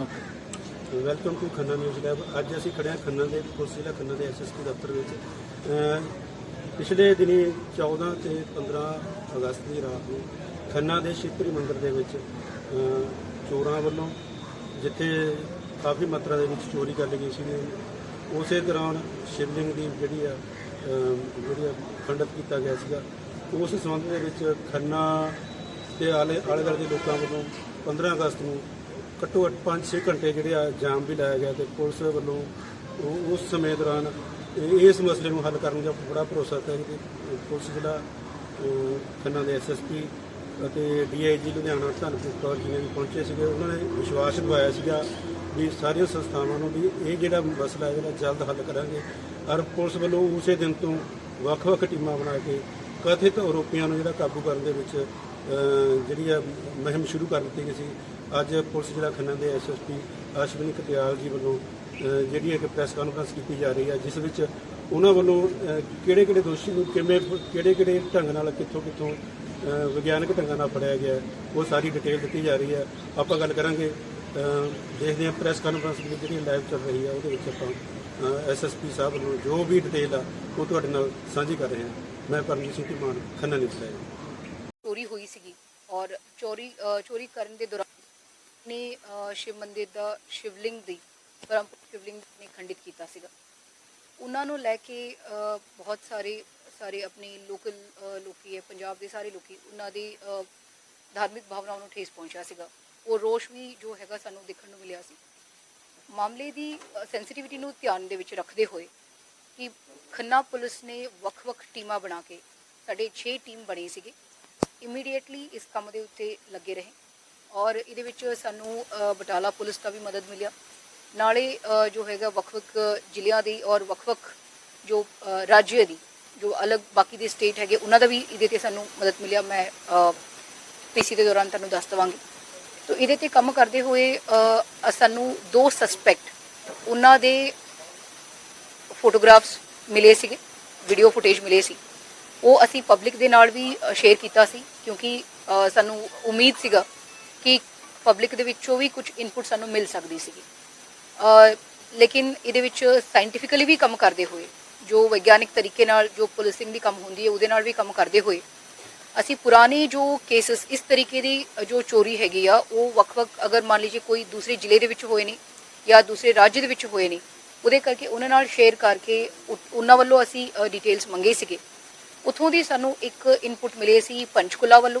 Okay welcome to Khanna news lab ਅੱਜ ਅਸੀਂ ਖੜੇ ਹਾਂ ਖੰਨਾ ਦੇ ਪੁਲਿਸ ਜ਼ਿਲ੍ਹਾ ਖੰਨਾ ਦੇ ਐਸਐਸਪੀ ਦਫ਼ਤਰ ਵਿੱਚ। ਅਹ ਪਿਛਲੇ ਦਿਨੀ 14 ਤੇ 15 ਅਗਸਤ ਦੀ ਰਾਤ ਨੂੰ ਖੰਨਾ ਦੇ ਸ਼ਿਵਪੁਰੀ ਮੰਦਿਰ ਦੇ ਵਿੱਚ, ਅਹ ਚੋਰਾਂ ਵੱਲੋਂ ਜਿੱਥੇ ਕਾਫੀ ਮਾਤਰਾ ਦੇ ਵਿੱਚ ਚੋਰੀ ਕਰ ਲਈ ਗਈ ਸੀ, ਉਸੇ ਦੌਰਾਨ ਸ਼ਿਵਲਿੰਗ ਦੀ ਜਿਹੜੀ ਆ ਅਹ ਜਿਹੜੀ ਆ ਖੰਡਿਤ ਕੀਤਾ ਗਿਆ ਸੀਗਾ। ਉਸ ਸੰਬੰਧ ਦੇ ਵਿੱਚ ਖੰਨਾ ਤੇ ਆਲੇ ਆਲੇ ਦੁਆਲੇ ਦੇ ਲੋਕਾਂ ਵੱਲੋਂ 15 ਅਗਸਤ ਨੂੰ ਘੱਟੋ ਘੱਟ 5-6 ਘੰਟੇ ਜਿਹੜੇ ਆ ਜਾਮ ਵੀ ਲਾਇਆ ਗਿਆ ਤੇ ਪੁਲਿਸ ਵੱਲੋਂ ਉਹ- ਉਸ ਸਮੇਂ ਦੌਰਾਨ ਇਹ- ਇਸ ਮਸਲੇ ਨੂੰ ਹੱਲ ਕਰਨ ਦਾ ਬੜਾ ਭਰੋਸਾ ਹੈ ਕਿ ਪੁਲਿਸ ਜਿਹੜਾ ਅਹ, ਖੰਨਾ ਦੇ ਐਸਐਸਪੀ ਅਤੇ ਡੀਆਈਜੀ ਲੁਧਿਆਣਾ ਧਨਪ੍ਰੀਤ ਕੌਰ ਜੀ ਨੇ ਵੀ ਪਹੁੰਚੇ ਸੀਗੇ ਉਹਨਾਂ ਨੇ ਵਿਸ਼ਵਾਸ ਦਿਵਾਇਆ ਸੀਗਾ ਵੀ ਸਾਰੀਆਂ ਸੰਸਥਾਵਾਂ ਨੂੰ ਵੀ ਇਹ ਜਿਹੜਾ ਮਸਲਾ ਹੈ ਜਿਹੜਾ ਜਲਦ ਹੱਲ ਕਰਾਂਗੇ। ਔਰ ਪੁਲਿਸ ਵੱਲੋਂ ਉਸੇ ਦਿਨ ਤੋਂ ਵੱਖ-ਵੱਖ ਟੀਮਾਂ ਬਣਾ ਕੇ ਕਥਿਤ ਆਰੋਪੀਆਂ ਨੂੰ ਜਿਹੜਾ ਕਾਬੂ ਕਰਨ ਦੇ ਵਿੱਚ ਅਹ, ਜਿਹੜੀ ਆ ਮੁਹਿੰਮ ਸ਼ੁਰੂ ਕਰ ਦਿੱਤੀ ਗਈ ਸੀ। ਅੱਜ ਪੁਲਿਸ ਜ਼ਿਲ੍ਹਾ ਖੰਨਾ ਦੇ ਐਸਐਸਪੀ ਅਸ਼ਵਨੀ ਕਟਿਆਲ ਜੀ ਵੱਲੋਂ ਜਿਹੜੀ ਇੱਕ ਪ੍ਰੈਸ ਕਾਨਫਰੰਸ ਕੀਤੀ ਜਾ ਰਹੀ ਹੈ, ਜਿਸ ਵਿੱਚ ਉਹਨਾਂ ਵੱਲੋਂ ਕਿਹੜੇ ਕਿਹੜੇ ਦੋਸ਼ੀ ਨੂੰ ਕਿਵੇਂ ਕਿਹੜੇ ਕਿਹੜੇ ਢੰਗ ਨਾਲ ਕਿੱਥੋਂ ਕਿੱਥੋਂ ਵਿਗਿਆਨਕ ਢੰਗਾਂ ਨਾਲ ਫੜਿਆ ਗਿਆ ਉਹ ਸਾਰੀ ਡਿਟੇਲ ਦਿੱਤੀ ਜਾ ਰਹੀ ਹੈ। ਆਪਾਂ ਗੱਲ ਕਰਾਂਗੇ ਦੇਖਦੇ ਹਾਂ ਪ੍ਰੈਸ ਕਾਨਫਰੰਸ ਦੀ ਜਿਹੜੀ ਲਾਈਵ ਚੱਲ ਰਹੀ ਹੈ, ਉਹਦੇ ਵਿੱਚ ਆਪਾਂ ਐਸਐਸਪੀ ਸਾਹਿਬ ਵੱਲੋਂ ਜੋ ਵੀ ਡਿਟੇਲ ਆ, ਉਹ ਤੁਹਾਡੇ ਨਾਲ ਸਾਂਝੀ ਕਰ ਰਹੇ ਹਾਂ। ਮੈਂ ਪਰਮਜੀਤ ਸਿੰਘ ਧੀਮਾਨ, ਖੰਨਾ ਨਿਊਜ਼ ਚੋਰੀ ਹੋਈ ਸੀਗੀ ਔਰ ਚੋਰੀ ਚੋਰੀ ਕਰਨ ਦੇ ਦੌਰਾਨ ਨੇ ਸ਼ਿਵ ਮੰਦਿਰ ਦਾ ਸ਼ਿਵਲਿੰਗ ਦੀ ਪਰੰਪਰਾ ਸ਼ਿਵਲਿੰਗ ਨੇ ਖੰਡਿਤ ਕੀਤਾ ਸੀਗਾ। ਉਹਨਾਂ ਨੂੰ ਲੈ ਕੇ ਬਹੁਤ ਸਾਰੇ ਸਾਰੇ ਆਪਣੇ ਲੋਕਲ ਲੋਕੀ ਹੈ, ਪੰਜਾਬ ਦੇ ਸਾਰੇ ਲੋਕੀ ਉਹਨਾਂ ਦੀ ਧਾਰਮਿਕ ਭਾਵਨਾਵਾਂ ਨੂੰ ਠੇਸ ਪਹੁੰਚਿਆ ਸੀਗਾ। ਉਹ ਰੋਸ਼ ਵੀ ਜੋ ਹੈਗਾ ਸਾਨੂੰ ਦੇਖਣ ਨੂੰ ਮਿਲਿਆ ਸੀ। ਮਾਮਲੇ ਦੀ ਸੈਂਸਿਟੀਵਿਟੀ ਨੂੰ ਧਿਆਨ ਦੇ ਵਿੱਚ ਰੱਖਦੇ ਹੋਏ ਕਿ ਖੰਨਾ ਪੁਲਿਸ ਨੇ ਵੱਖ-ਵੱਖ ਟੀਮਾਂ ਬਣਾ ਕੇ ਸਾਡੇ 6 ਟੀਮ ਬਣੀ ਸੀਗੇ। ਇਮੀਡੀਏਟਲੀ ਇਸ ਕੰਮ ਦੇ ਉੱਤੇ ਲੱਗੇ ਰਹੇ। ਔਰ ਇਹਦੇ ਵਿੱਚ ਸਾਨੂੰ ਬਟਾਲਾ ਪੁਲਿਸ ਦਾ ਵੀ ਮਦਦ ਮਿਲਿਆ। ਨਾਲੇ ਜੋ ਹੈਗਾ ਵੱਖ-ਵੱਖ ਜ਼ਿਲ੍ਹਿਆਂ ਦੀ ਔਰ ਵੱਖ-ਵੱਖ ਜੋ ਅ, ਦੀ ਜੋ ਅਲੱਗ ਬਾਕੀ ਦੇ ਸਟੇਟ ਹੈਗੇ ਉਹਨਾਂ ਦਾ ਵੀ ਇਹਦੇ ਤੇ ਸਾਨੂੰ ਮਦਦ ਮਿਲਿਆ। ਮੈਂ ਪੀਸੀ ਦੇ ਦੌਰਾਨ ਤੁਹਾਨੂੰ ਦੱਸ ਦਵਾਂਗੀ। ਤੋ ਇਹਦੇ ਤੇ ਕੰਮ ਕਰਦੇ ਹੋਏ ਸਾਨੂੰ ਦੋ ਸਸਪੈਕਟ ਉਹਨਾਂ ਦੇ ਫੋਟੋਗ੍ਰਾਫਸ ਮਿਲੇ ਸੀਗੇ ਵੀਡੀਓ ਫੁਟੇਜ ਮਿਲੇ ਸੀ। ਉਹ ਅਸੀਂ ਪਬਲਿਕ ਦੇ ਨਾਲ ਵੀ ਸ਼ੇਅਰ ਕੀਤਾ ਸੀ ਕਿਉਂਕਿ ਸਾਨੂੰ ਉਮੀਦ ਸੀਗਾ ਕਿ ਪਬਲਿਕ ਦੇ ਵਿੱਚੋਂ ਵੀ ਕੁਝ ਇਨਪੁਟ ਸਾਨੂੰ ਮਿਲ ਸਕਦੀ ਸੀਗੀ। ਲੇਕਿਨ ਇਹਦੇ ਵਿੱਚ ਸਾਇੰਟੀਫਿਕਲੀ ਵੀ ਕੰਮ ਕਰਦੇ ਹੋਏ, ਜੋ ਵਿਗਿਆਨਿਕ ਤਰੀਕੇ ਨਾਲ ਜੋ ਪੁਲਿਸਿੰਗ ਦੀ ਕੰਮ ਹੁੰਦੀ ਹੈ, ਉਹਦੇ ਨਾਲ ਵੀ ਕੰਮ ਕਰਦੇ ਹੋਏ, ਅਸੀਂ ਪੁਰਾਣੇ ਜੋ ਕੇਸਸ ਇਸ ਤਰੀਕੇ ਦੀ ਜੋ ਚੋਰੀ ਹੈਗੀ ਆ, ਉਹ ਵੱਖ-ਵੱਖ ਅਗਰ ਮੰਨ ਲਈਏ ਕੋਈ ਦੂਸਰੇ ਜ਼ਿਲ੍ਹੇ ਦੇ ਵਿੱਚ ਹੋਏ ਨੇ ਜਾਂ ਦੂਸਰੇ ਰਾਜ ਦੇ ਵਿੱਚ ਹੋਏ ਨੇ, ਉਹਦੇ ਕਰਕੇ ਉਹਨਾਂ ਨਾਲ ਸ਼ੇਅਰ ਕਰਕੇ ਉ- ਉਹਨਾਂ ਵੱਲੋਂ ਅਸੀਂ ਡਿਟੇਲਸ ਮੰਗੇ ਸੀਗੇ। ਉਥੋਂ ਦੀ ਸਾਨੂੰ ਇੱਕ ਇਨਪੁਟ ਮਿਲੇ ਸੀ ਪੰਚਕੁਲਾ ਵੱਲੋਂ।